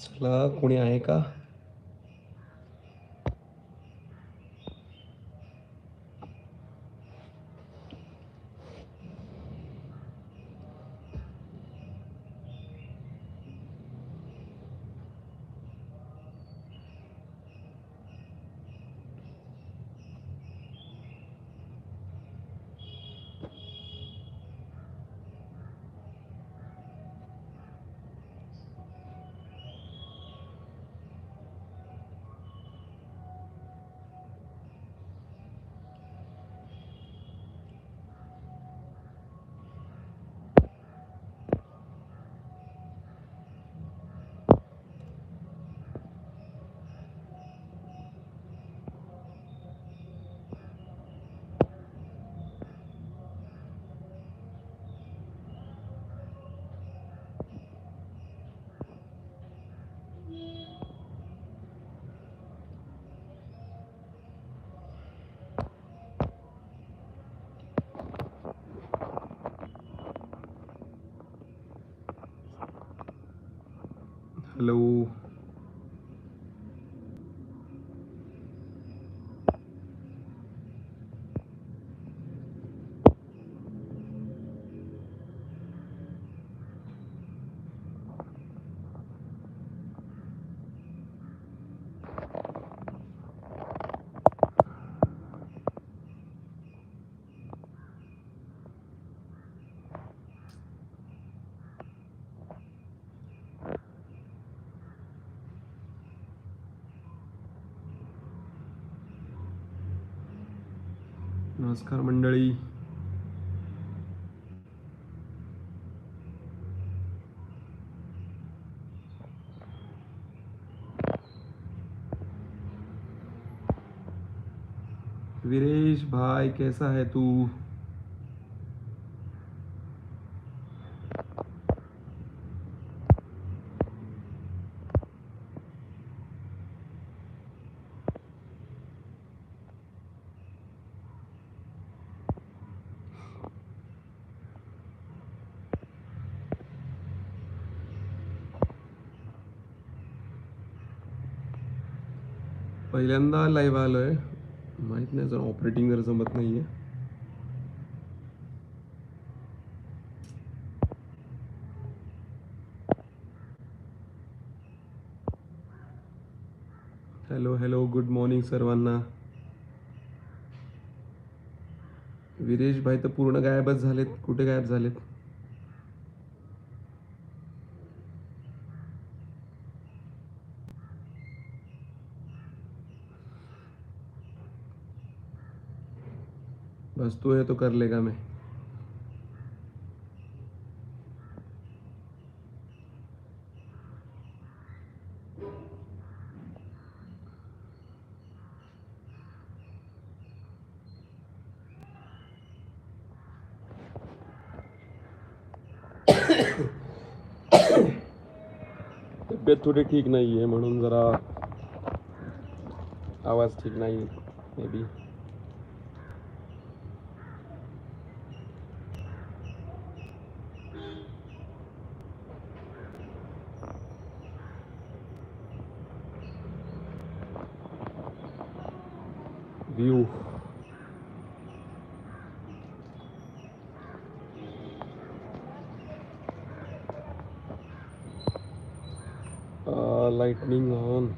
चला कोणी आहे का? हॅलो नमस्कार मंडळी। वीरेश भाई कैसा है तू? पहिल्यांदा लाईव्ह आहे माहीत नाही जर ऑपरेटिंग जर जमत नाही आहे हॅलो हॅलो गुड मॉर्निंग सर्वांना. विरेश भाई तर पूर्ण गायबच झालेत. कुठे गायब झालेत? बस तू है तो कर लेगा मैं। तब्येत थोडी ठीक नाही आहे म्हणून जरा। आवाज़ ठीक नाही may be uh, lightning on.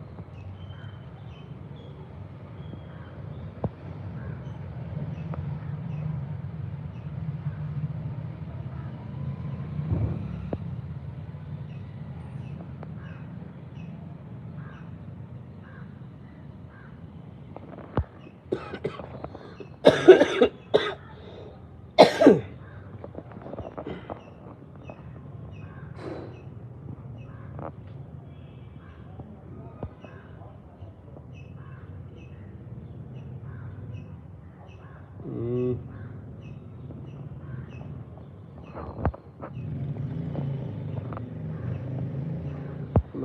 Ờ,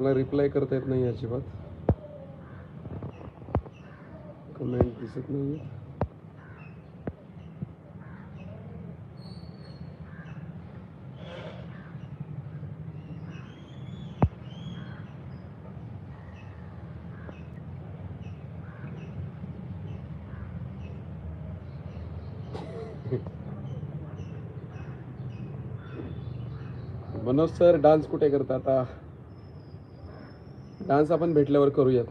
मला रिप्लाय करता येत नाही अजिबात. कमेंट दिसत नाही मनोज सर डान्स कुठे करता आता? डान्स आपण भेटल्यावर करूयात.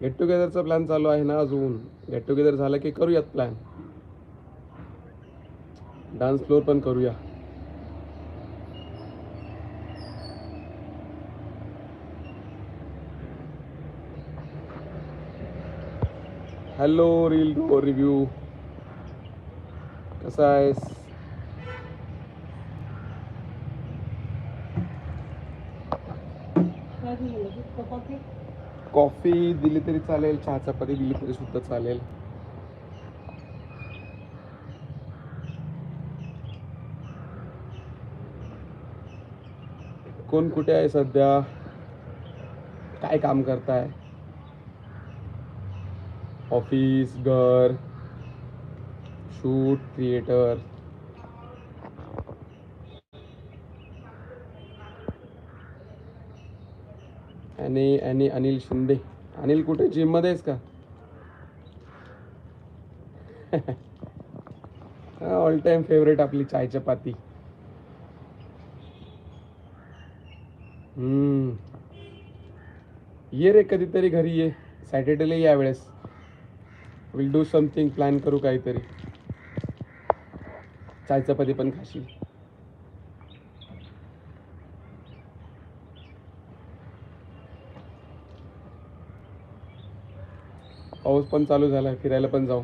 गेट टुगेदरचा प्लॅन चालू आहे ना अजून? गेट टुगेदर झालं की करूयात प्लॅन डान्स फ्लोर पण करूया. हॅलो रील रिव्ह्यू कसा आहेस? कॉफी? दिली तरी चालेल चहा चपाती दिली तरी सुद्धा चालेल. कोण कुठे आहे सध्या? काय काम करताय? ऑफिस घर शूट क्रिएटर आणि आणि अनिल शिंदे. अनिल कुठे? जिममध्ये आहेस का? ऑल टाइम फेवरेट आपली चाय चपाती. हम्म. ये रे कधीतरी घरी ये. सॅटर्डेला यावेळेस. विल डू समथिंग प्लॅन करू काहीतरी. चाय चपाती पण खाशील. पाऊस पण चालू झाला आहे फिरायला पण जाऊ.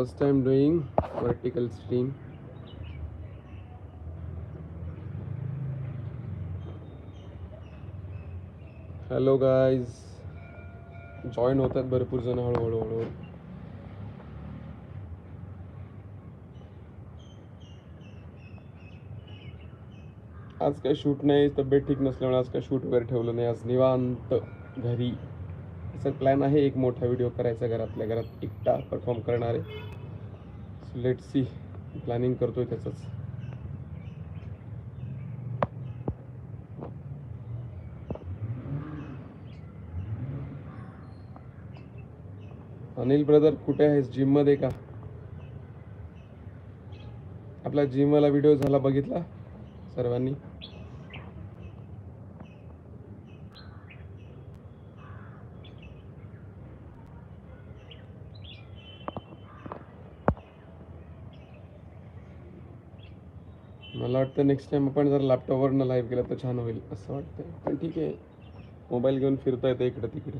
First time doing vertical stream. Hello guys join होतात भरपूर जण हळूहळू. हळू आज काय शूट नाही तब्येत ठीक नसल्यामुळे आज काय शूट वगैरे ठेवलं नाही. आज निवांत घरी. सर प्लॅन आहे एक मोठा व्हिडिओ करायचा घरातल्या घरात एकटा परफॉर्म करणारे. आहे लेट सी प्लॅनिंग करतोय त्याचंच. अनिल ब्रदर कुठे आहेस? जिममध्ये का? आपला जिमवाला व्हिडिओ झाला बघितला सर्वांनी? मला वाटतं नेक्स्ट टाइम आपण जर लॅपटॉपवरनं लाईव्ह केलं तर छान होईल असं वाटतं पण ठीक आहे. मोबाईल घेऊन फिरता येतं इकडं तिकडे.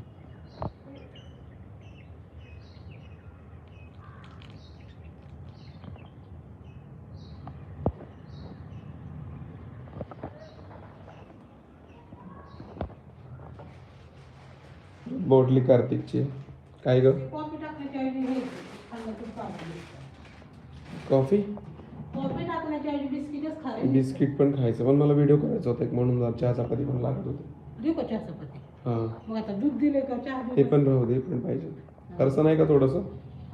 बोडली कार्तिकची. काय ग? कॉफी बिस्किटच खाले बिस्किट पण खायचं पण मला व्हिडिओ करायचा होता एक म्हणून चहा चपाती पण लागत होते. देऊ का चहा चपाती? हां. मग आता दूध दिले का चहा ते देऊ पण राहू दे पण पाहिजे. खर्च नाही का थोडंसं?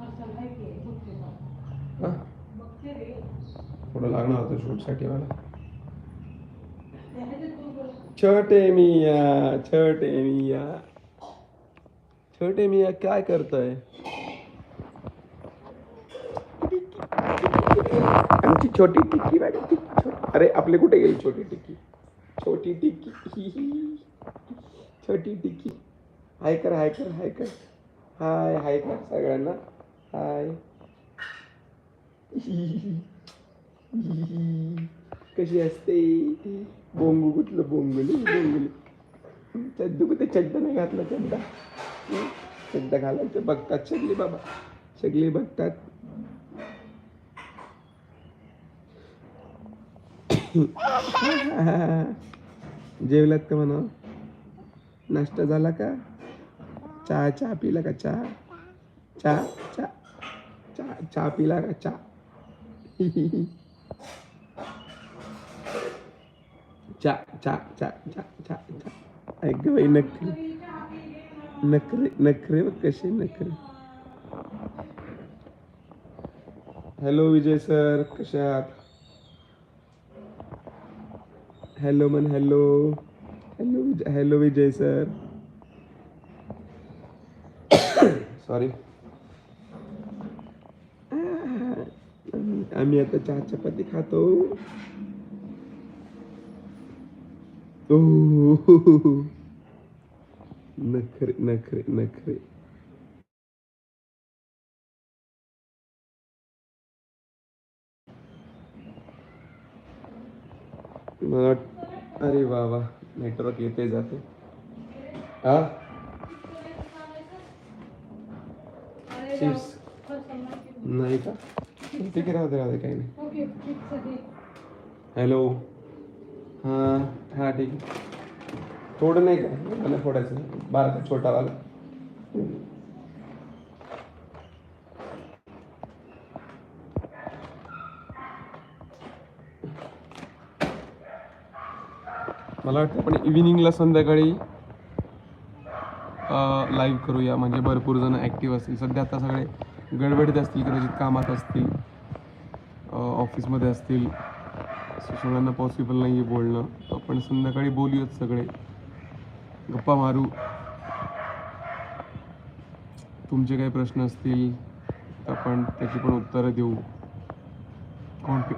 हर्षल आहे की बघते का? हां? बघते रे. थोडं लागणार होतं शूटसाठी मला. ते आहे ते तू बघ. छोटे मिया छोटे मिया. छोटे मिया काय करतोय? आमची छोटी टिक्की मॅडम टिक्की अरे आपले कुठे गेली छोटी टिक्की? छोटी टिक्की ही छोटी टिक्की. हाय कर हाय कर हाय कर. हाय हाय कर सगळ्यांना. हाय. कशी असते बोंगू कुठलं बोंगुली बोंगुली चड्डू कुठे चड्डा नाही घातला चड्डा चड्डा घालायचं बघतात सगळी बाबा. सगळी बघतात. जेवलात का म्हणा नाश्ता झाला का? चहा चहा पिला का चहा? चहा चहा चहा चहा पिला का चहा? चा चा चा चा चा चा ऐक बाई नखरे नखरे नखरे बघ कसे नखरे. हॅलो विजय सर कसे आहात? Hello man hello hello Vijay hello Vijay sir sorry आम्ही आता चहा चपाती खातो ओह नखरे नखरे नखरे मला अरे वा वा. नेटवर्क येते जाते. हा? चिप्स नाही का? ठीक आहे राहू दे राहू दे काही नाही. हॅलो हां हां ठीक आहे. थोडं नाही का? मला फोडायचं. बारका छोटा मला वाटतं आपण इव्हिनिंगला संध्याकाळी लाईव्ह करूया. म्हणजे भरपूर जण ॲक्टिव्ह असतील. सध्या आता सगळे गडबडीत असतील कदाचित कामात असतील ऑफिसमध्ये असतील. सगळ्यांना पॉसिबल नाही आहे बोलणं आपण संध्याकाळी बोलूयात सगळे. गप्पा मारू. तुमचे काही प्रश्न असतील तर आपण त्याची पण उत्तरं देऊ. कॉन्टे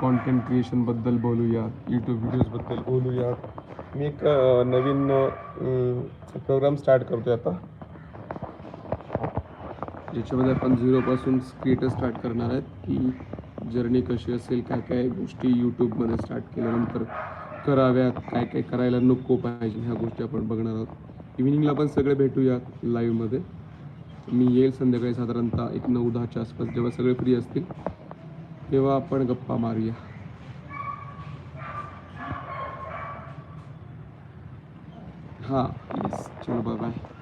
कॉन्टेंट क्रिएशनबद्दल बोलूयात यूट्यूब व्हिडिओजबद्दल बोलूयात. मी एक नवीन प्रोग्राम स्टार्ट करतोय आता. ज्याच्यामध्ये आपण झिरोपासून क्रिएटर स्टार्ट करणार आहेत की जर्नी कशी असेल काय काय गोष्टी यूट्यूबमध्ये स्टार्ट केल्यानंतर कराव्यात काय काय करायला नको पाहिजे ह्या गोष्टी आपण बघणार आहोत. इव्हिनिंगला पण सगळे भेटूयात लाईव्हमध्ये मी येईल संध्याकाळी साधारणतः एक नऊ दहाच्या आसपास जेव्हा सगळे फ्री असतील. तेव्हा आपण गप्पा मारूया. हां येस चलो बाय बाय